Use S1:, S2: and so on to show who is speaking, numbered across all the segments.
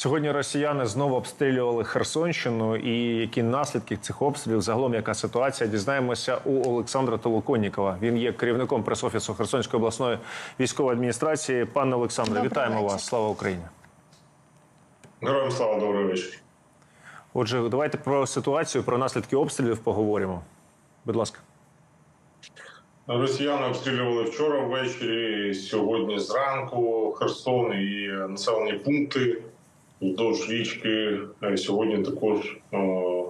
S1: Сьогодні росіяни знову обстрілювали Херсонщину. І які наслідки цих обстрілів? Загалом яка ситуація? Дізнаємося у Олександра Толоконнікова. Він є керівником прес-офісу Херсонської обласної військової адміністрації. Пане Олександре, вітаємо
S2: вечір.
S1: вас. Слава Україні!
S3: Героям слава добрий вечір.
S1: Отже, давайте про ситуацію, про наслідки обстрілів поговоримо. Будь ласка.
S3: Росіяни обстрілювали вчора ввечері, сьогодні зранку Херсон і населені пункти вздовж річки. Е, Сьогодні також е, е,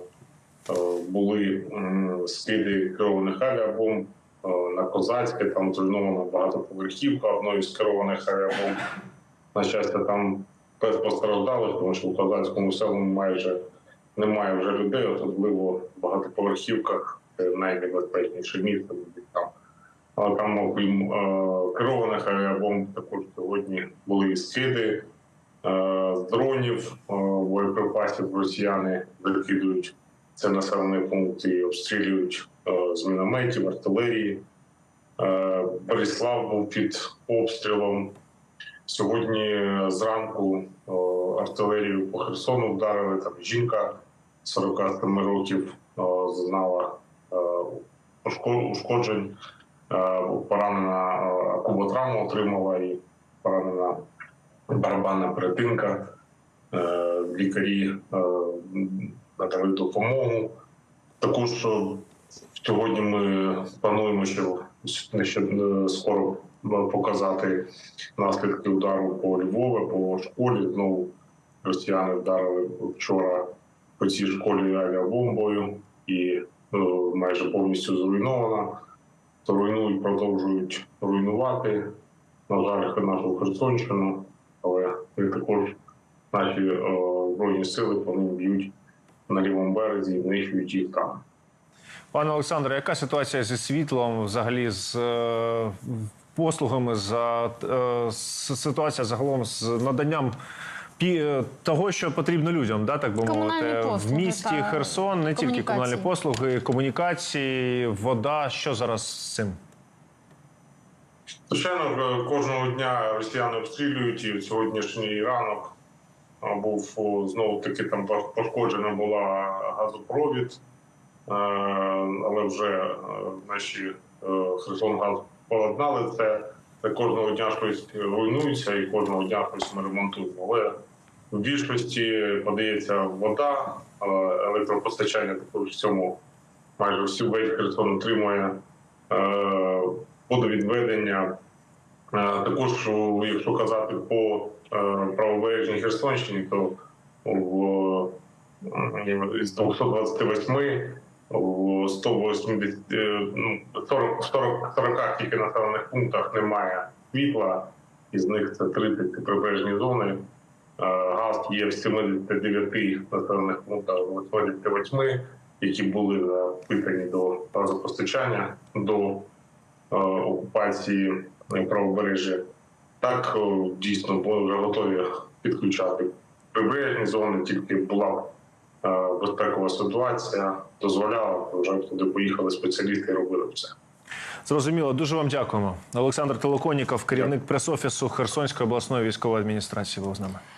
S3: були сліди керованих авіабомб на Козацьке. Там зруйновано багатоповерхівка одної з керованих авіабомб. На щастя, там без постраждалих, тому що в Козацькому селому майже немає вже людей, особливо в багатоповерхівках це найнебезпечніше місце. Там. Але там, окрім керованих авіабомб, також сьогодні були і скиди е, з дронів, е, боєприпасів росіяни закидують це населений пункт і обстрілюють е, з мінометів, артилерії. Е, Борислав був під обстрілом. Сьогодні зранку е, артилерію по Херсону вдарили. Там жінка 47 років е, зазнала е, ушкоджень, е, поранена е, куботравму отримала і поранена барабанна перетинка. Е, Лікарі е, надали допомогу. Також е, сьогодні ми плануємо, що скоро показати наслідки удару по Львову, по школі. Знову росіяни вдарили вчора по цій школі авіабомбою і майже повністю зруйнована. Руйнують, продовжують руйнувати. На жаль, нашу Херсонщину, але також наші е, збройні сили по ним б'ють на лівому березі і знищують їх там.
S1: Пане Олександре, яка ситуація зі світлом, взагалі з е, послугами, за е, ситуація загалом з наданням пі- того, що потрібно людям, да, так би
S2: Комунальні
S1: мовити, в місті
S2: та
S1: Херсон, не тільки комунальні послуги, комунікації, вода. Що зараз з цим?
S3: Звичайно, е, кожного дня росіяни обстрілюють, і сьогоднішній ранок був знову таки там пошкоджена була газопровід, Е, але вже е, наші е, Херсонгаз поладнали це. Це кожного дня щось руйнується і кожного дня щось ми ремонтуємо. Але в більшості подається вода, електропостачання також в цьому майже всю весь Херсон отримує водовідведення. Е, Також, якщо казати по е, правобережній Херсонщині, то в м, з 228 в 180, е, ну, 40, 40, 40 тільки населених пунктах немає світла, із них це 30 це прибережні зони. Е, Газ є в 79 населених пунктах з 88, які були запитані до газопостачання до е, окупації е, правобережжя. Так е, дійсно були готові підключати прибережні зони, тільки була е, безпекова ситуація, дозволяла, вже туди поїхали спеціалісти і робили все.
S1: Зрозуміло, дуже вам дякуємо. Олександр Толоконіков, керівник прес-офісу Херсонської обласної військової адміністрації, був з нами.